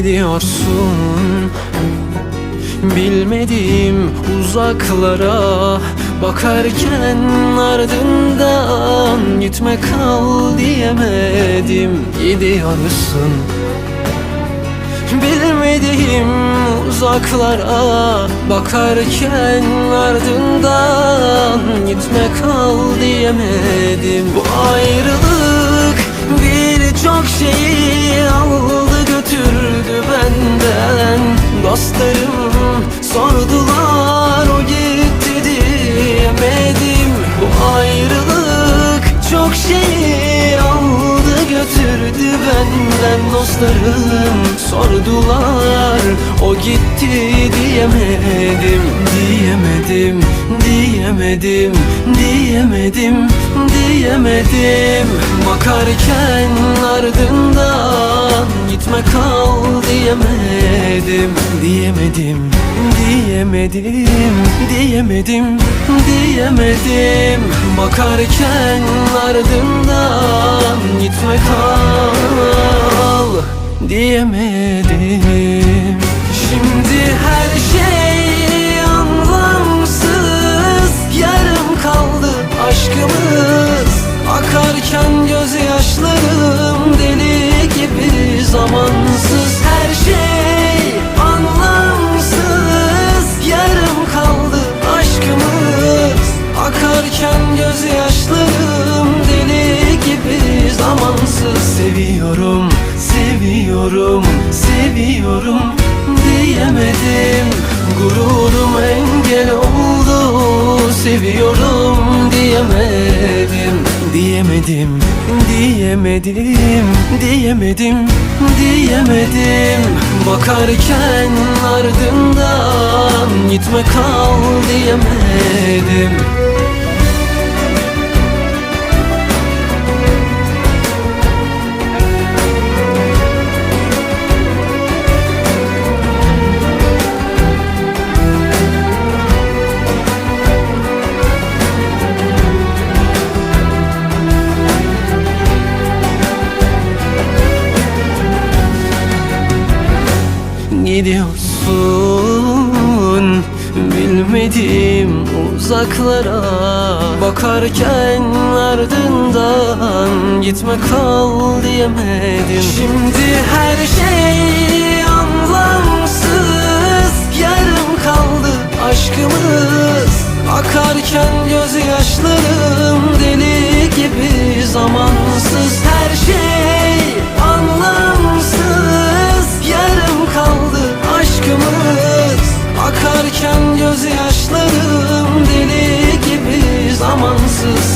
gidiyorsun? Bilmediğim uzaklara Bakarken ardından Gitme kal diyemedim. Gidiyorsun. Bilmediğim uzaklara Bakarken ardından Gitme kal diyemedim. Bu ayrılık birçok şeyi Dostlarım sordular o gitti diyemedim. Bu ayrılık çok şeyi aldı götürdü benden Dostlarım. Sordular o gitti diyemedim. Diyemedim, diyemedim, diyemedim, diyemedim Bakarken ardından gitme kal diyemedim Diyemedim, diyemedim, diyemedim, diyemedim. Bakarken ardından gitme kal diyemedim. Şimdi Seviyorum, seviyorum, seviyorum diyemedim. Gururum engel oldu Seviyorum diyemedim. Diyemedim, diyemedim, diyemedim, diyemedim. Bakarken ardından gitme kal diyemedim Gidiyorsun? Bilmediğim uzaklara Bakarken ardından gitme kal diyemedim. Şimdi her şey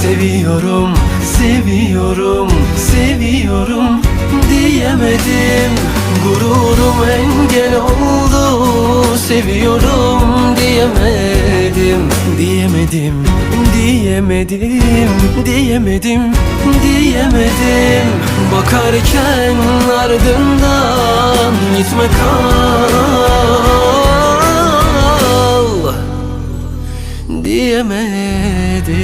Seviyorum, seviyorum, seviyorum diyemedim. Gururum engel oldu Seviyorum diyemedim. Diyemedim, diyemedim, diyemedim, diyemedim. Bakarken ardından gitme kal yemediniz